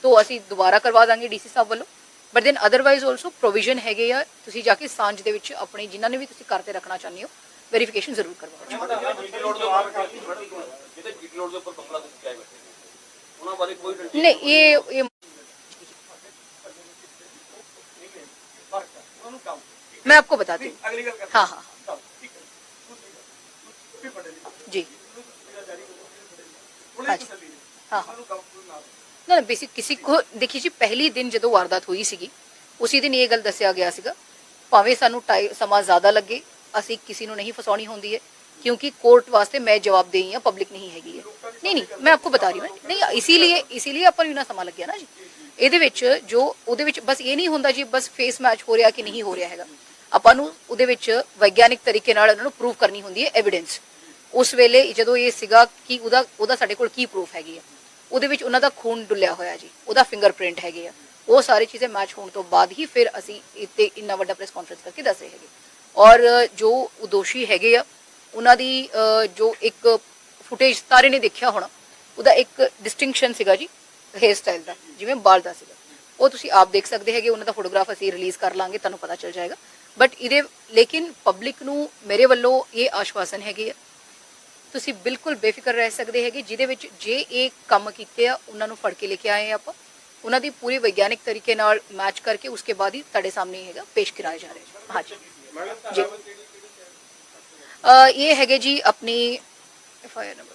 ਤੋਂ ਅਸੀਂ ਦੁਬਾਰਾ ਕਰਵਾ ਦਾਂਗੇ ਡੀਸੀ ਸਾਹਿਬ ਵੱਲੋਂ but then otherwise also provision ਹੈਗੇ ਆ ਤੁਸੀਂ ਜਾ ਕੇ ਸਾਂਝ ਦੇ ਵਿੱਚ ਆਪਣੇ ਜਿਨ੍ਹਾਂ ਨੇ ਵੀ ਤੁਸੀਂ ਘਰ ਤੇ ਰੱਖਣਾ ਚਾਹੁੰਦੇ ਹੋ ਵੈਰੀਫਿਕੇਸ਼ਨ ਜ਼ਰੂਰ ਕਰਵਾਓ ਜੀਟੀ ਰੋਡ ਦੇ ਉੱਪਰ ਜਿਹਦੇ ਜੀਟੀ ਰੋਡ ਦੇ ਉੱਪਰ ਕਪੜਾ ਤੁਸੀਂ ਕਿਹਾ ਬੈਠੇ ਨੇ। ਉਹਨਾਂ ਬਾਰੇ ਕੋਈ ਡੰਡੀ ਨਹੀਂ ਇਹ ਇਹ मैं आपको बताती हूँ ਅਗਲੀ ਗੱਲ हाँ हाँ हाँ ਪਹਿਲੀ ਦਿਨ ਜਦੋਂ ਵਾਰਦਾਤ ਹੋਈ ਸੀਗਾ ਸਾਨੂੰ ਸਮਾਂ ਲੱਗੇ ਨੂੰ ਕੋਰਟ ਵਾਸਤੇ ਮੈਂ ਜਵਾਬਦੇਹੀ ਹਾਂ ਪਬਲਿਕ ਨਹੀਂ ਹੈਗੀ ਹੈ। ਨਹੀਂ ਨਹੀਂ ਮੈਂ ਆਪਕੋ ਬਤਾ ਰਹੀ ਹਾਂ। ਨਹੀਂ ਇਸੀलिए ਇਸੀलिए ਆਪਾਂ ਨੂੰ ਇੰਨਾ ਸਮਾਂ ਲੱਗਿਆ ਨਾ ਜੀ। ਇਹਦੇ ਵਿੱਚ ਜੋ ਉਹਦੇ ਹੁੰਦਾ ਜੀ ਬਸ ਫੇਸ ਮੈਚ ਹੋ ਨਹੀਂ ਹੋ ਰਿਹਾ ਆਪਾਂ ਨੂੰ ਉਹਦੇ ਵਿੱਚ ਵਿਗਿਆਨਿਕ ਤਰੀਕੇ ਨਾਲ ਉਸ ਵੇਲੇ ਜਦੋਂ ਇਹ ਸੀਗਾ ਕਿ ਉਹਦਾ ਉਹਦਾ ਸਾਡੇ ਕੋਲ ਕੀ ਪ੍ਰੂਫ ਹੈਗੀ ਆ? ਉਹਦੇ ਵਿੱਚ ਉਹਨਾਂ ਦਾ ਖੂਨ ਡੁੱਲਿਆ ਹੋਇਆ ਜੀ, ਉਹਦਾ ਫਿੰਗਰਪ੍ਰਿੰਟ ਹੈਗੇ ਆ। ਉਹ ਸਾਰੇ ਚੀਜ਼ਾਂ ਮੈਚ ਹੋਣ ਤੋਂ ਬਾਅਦ ਹੀ ਫਿਰ ਅਸੀਂ ਇੱਥੇ ਇੰਨਾ ਵੱਡਾ ਪ੍ਰੈਸ ਕਾਨਫਰੰਸ ਕਰਕੇ ਦੱਸੇ ਹੈਗੇ। ਔਰ ਜੋ ਦੋਸ਼ੀ ਹੈਗੇ ਆ, ਉਹਨਾਂ ਦੀ ਜੋ ਇੱਕ ਫੁਟੇਜ ਸਾਰੇ ਨੇ ਦੇਖਿਆ ਹੋਣਾ, ਉਹਦਾ ਇੱਕ ਡਿਸਟਿੰਕਸ਼ਨ ਸੀਗਾ ਜੀ ਹੇਅਰ ਸਟਾਈਲ ਦਾ, ਜਿਵੇਂ ਬਾਲ ਦਾ ਸੀਗਾ। ਉਹ ਤੁਸੀਂ ਆਪ ਦੇਖ ਸਕਦੇ ਹੈਗੇ, ਉਹਨਾਂ ਦਾ ਫੋਟੋਗ੍ਰਾਫ ਅਸੀਂ ਰਿਲੀਜ਼ ਕਰ ਲਾਂਗੇ, ਤੁਹਾਨੂੰ ਪਤਾ ਚੱਲ ਜਾਏਗਾ। ਬਟ ਇਹਦੇ, ਲੇਕਿਨ ਪਬਲਿਕ ਨੂੰ ਮੇਰੇ ਵੱਲੋਂ ਇਹ ਆਸ਼ਵਾਸਨ ਹੈਗੇ ਆ ਤੁਸੀਂ ਬਿਲਕੁਲ ਬੇਫਿਕਰ ਰਹਿ ਸਕਦੇ ਹੈਗੇ ਜਿਹਦੇ ਵਿੱਚ ਜੇ ਇਹ ਕੰਮ ਕੀਤੇ ਆ ਉਹਨਾਂ ਨੂੰ ਫੜ ਕੇ ਲੈ ਕੇ ਆਏ ਆ ਆਪਾਂ। ਉਹਨਾਂ ਦੀ ਪੂਰੀ ਵਿਗਿਆਨਿਕ ਤਰੀਕੇ ਨਾਲ ਮੈਚ ਕਰਕੇ ਉਸਕੇ ਬਾਅਦ ਹੀ ਤੁਹਾਡੇ ਸਾਹਮਣੇ ਹੈਗਾ ਪੇਸ਼ ਕਰਾਇਆ ਜਾ ਰਿਹਾ ਹੈ। ਹਾਂਜੀ। ਜੀ। ਇਹ ਹੈਗੇ ਜੀ ਆਪਣੀ ਐਫ ਆਈ ਆਰ ਨੰਬਰ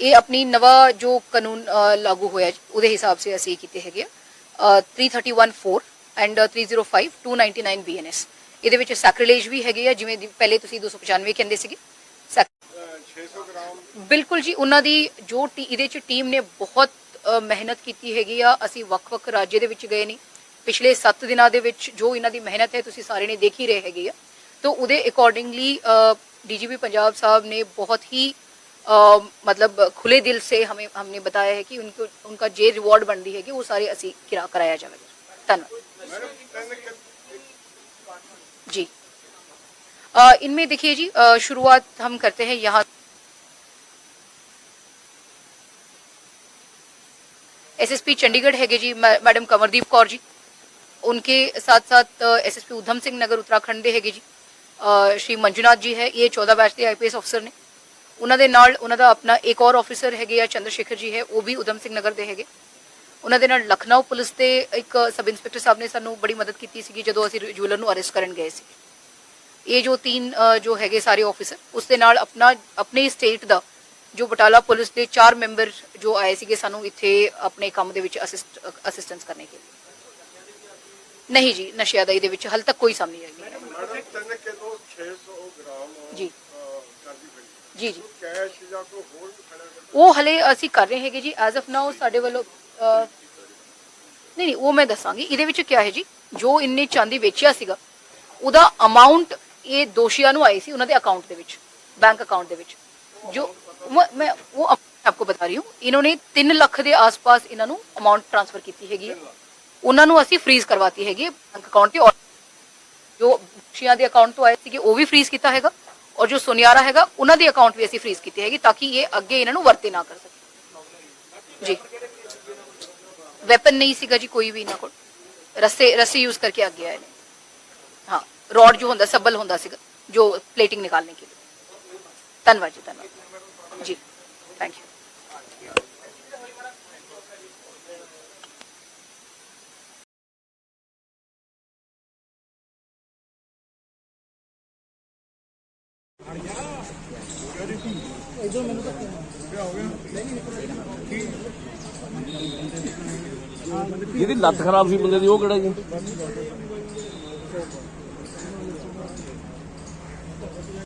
ਇਹ ਆਪਣੀ ਨਵਾਂ ਜੋ ਕਾਨੂੰਨ ਲਾਗੂ ਹੋਇਆ ਉਹਦੇ ਹਿਸਾਬ ਸੇ ਅਸੀਂ ਕੀਤੇ ਹੈਗੇ ਆ। 3314 ਐਂਡ 305 299 ਬੀਐਨਐਸ ਇਹਦੇ ਵਿੱਚ ਸੈਕ੍ਰਿਲੇਜ ਵੀ ਹੈਗੇ ਆ ਜਿਵੇਂ ਪਹਿਲੇ ਤੁਸੀਂ 295 ਕਹਿੰਦੇ ਸੀਗੇ। ਸੈਕ- 600 ਗ੍ਰਾਮ ਬਿਲਕੁਲ ਜੀ ਉਹਨਾਂ ਦੀ ਜੋ ਟੀ- ਇਹਦੇ ਚ ਟੀਮ ਨੇ ਬਹੁਤ ਅ, ਮਿਹਨਤ ਕੀਤੀ ਹੈਗੀ ਆ ਅਸੀਂ ਵੱਖ-ਵੱਖ ਰਾਜ ਦੇ ਵਿੱਚ ਗਏ ਨਹੀਂ ਪਿਛਲੇ 7 ਦਿਨਾਂ ਦੇ ਵਿੱਚ ਜੋ ਇਹਨਾਂ ਦੀ ਮਿਹਨਤ ਹੈ ਤੁਸੀਂ ਸਾਰੇ ਨੇ ਦੇਖ ਹੀ ਰਹੇ ਹੈਗੇ ਆ तो ਉਹਦੇ ਅਕੋਰਡਿੰਗਲੀ डीजीपी पंजाब साहब ने बहुत ही अ, मतलब खुले दिल से हमें हमने बताया है कि उनको उनका जे रिवॉर्ड बनती है कि वो सारे ਅਸੀਂ किरा कराया जाएगा धन्यवाद ਮੈਡਮ ਤਿੰਨ ਕਿ- जी अ, इनमें देखिए जी अ, शुरुआत हम करते हैं यहाँ एसएसपी चंडीगढ़ हैगे जी मै- मैडम कंवरदीप कौर जी उनके साथ साथ एसएसपी उधम सिंह नगर उत्तराखंड ਦੇ ਹੈਗੇ ਜੀ ਅ, ਸ਼੍ਰੀ ਮੰਜੂਨਾਥ ਜੀ ਹੈ ਇਹ 14 ਬੈਚ ਦੇ ਆਈਪੀਐਸ ਅਫਸਰ ਨੇ ਉਹਨਾਂ ਦੇ ਨਾਲ ਉਹਨਾਂ ਦਾ ਆਪਣਾ ਇੱਕ ਹੋਰ ਆਫੀਸਰ ਹੈਗੇ ਆ ਚੰਦਰਸ਼ੇਖਰ ਜੀ ਹੈ ਉਹ ਵੀ ਉਧਮ ਸਿੰਘ ਨਗਰ ਦੇ ਹੈਗੇ ਉਹਨਾਂ ਦੇ ਨਾਲ ਲਖਨਊ ਪੁਲਿਸ ਦੇ ਇੱਕ ਸਬ ਇੰਸਪੈਕਟਰ ਸਾਹਿਬ ਨੇ ਸਾਨੂੰ ਬੜੀ ਮਦਦ ਕੀਤੀ ਸੀਗੀ ਜਦੋਂ ਅਸੀਂ ਜੁਐਲਰ ਨੂੰ ਅਰੈਸਟ ਕਰਨ ਗਏ ਸੀ ਇਹ ਜੋ ਤਿੰਨ ਅ, ਜੋ ਹੈਗੇ ਸਾਰੇ ਆਫੀਸਰ ਉਸ ਦੇ ਨਾਲ ਆਪਣਾ ਆਪਣੇ ਸਟੇਟ ਦਾ ਜੋ ਬਟਾਲਾ ਪੁਲਿਸ ਦੇ ਚਾਰ ਮੈਂਬਰ ਜੋ ਆਏ ਸੀਗੇ ਸਾਨੂੰ ਇੱਥੇ ਆਪਣੇ ਕੰਮ ਦੇ ਵਿੱਚ ਅਸਿਸਟੈਂਸ ਕਰਨੇ ਕੇ ਲਈ ਨਹੀਂ ਜੀ ਨਸ਼ਿਆਦਾਈ ਦੇ ਵਿੱਚ ਹਾਲ ਤੱਕ ਕੋਈ ਸਾਹਮਣੇ ਨਹੀਂ। ਜੀ। ਜੀ ਜੀ। ਉਹ ਹਲੇ ਅਸੀਂ ਕਰ ਰਹੇ ਹੈਗੇ ਜੀ ਐਜ਼ ਆਫ ਨਾਓ ਸਾਡੇ ਵੱਲੋਂ ਨਹੀਂ ਨਹੀਂ ਉਹ ਮੈਂ ਦੱਸਾਂਗੀ। ਇਹਦੇ ਵਿੱਚ ਕੀ ਹੈ ਜੀ ਜੋ ਇੰਨੇ ਚਾਂਦੀ ਵੇਚਿਆ ਸੀਗਾ ਉਹਦਾ ਅਮਾਉਂਟ ਇਹ ਦੋਸ਼ੀਆਂ ਨੂੰ ਆਈ ਸੀ ਉਹਨਾਂ ਦੇ ਅਕਾਊਂਟ ਦੇ ਵਿੱਚ ਬੈਂਕ ਅਕਾਊਂਟ ਦੇ ਵਿੱਚ। ਜੋ ਮੈਂ ਉਹ ਆਪਕੋ ਬਤਾ ਰਹੀ ਹੂੰ। ਇਨ੍ਹਾਂ 3 ਲੱਖ ਦੇ ਆਸ-ਪਾਸ ਇਹਨਾਂ ਨੂੰ ਅਮਾਉਂਟ ਟ੍ਰਾਂਸਫਰ ਕੀਤੀ ਹੈਗੀ ਹੈ। ਉਹਨਾਂ ਨੂੰ ਅਸੀਂ ਫ੍ਰੀਜ਼ ਕਰਵਾਤੀ ਹੈਗੀ ਬੈਂਕ ਅਕਾਊਂਟ ਤੇ। ਜੋ ਸ਼ੀਆਂ ਦੇ ਅਕਾਊਂਟ ਤੋਂ ਆਏ ਸੀਗੇ, ਉਹ ਵੀ ਫ੍ਰੀਜ਼ ਕੀਤਾ ਹੈਗਾ। ਔਰ ਜੋ ਸੁਨਿਆਰਾ ਹੈਗਾ ਉਹਨਾਂ ਦੇ ਅਕਾਊਂਟ ਵੀ ਅਸੀਂ ਫ੍ਰੀਜ਼ ਕੀਤੇ ਹੈਗੇ ਤਾਂ ਕਿ ਇਹ ਅੱਗੇ ਇਹਨਾਂ ਨੂੰ ਵਰਤੇ ਨਾ ਕਰ ਸਕੇ ਜੀ। ਵੈਪਨ ਨਹੀਂ ਸੀਗਾ ਜੀ, ਕੋਈ ਵੀ ਇਹਨਾਂ ਕੋਲ। ਰਸੇ ਰਸੇ ਯੂਜ਼ ਕਰਕੇ ਅੱਗੇ ਆਏ ਨੇ। ਹਾਂ ਰੋਡ ਜੋ ਹੁੰਦਾ, ਸਬਲ ਹੁੰਦਾ ਸੀਗਾ, ਜੋ ਪਲੇਟਿੰਗ ਨਿਕਾਲਣੇ ਕੇ। ਲਈ ਧੰਨਵਾਦ ਜੀ, ਧੰਨਵਾਦ। ਜੀ। ਥੈਂਕ ਯੂ ਜਿਹਦੀ ਲੱਤ ਖਰਾਬ ਸੀ ਬੰਦੇ ਦੀ ਉਹ ਕਿਹੜਾ ਜੀ?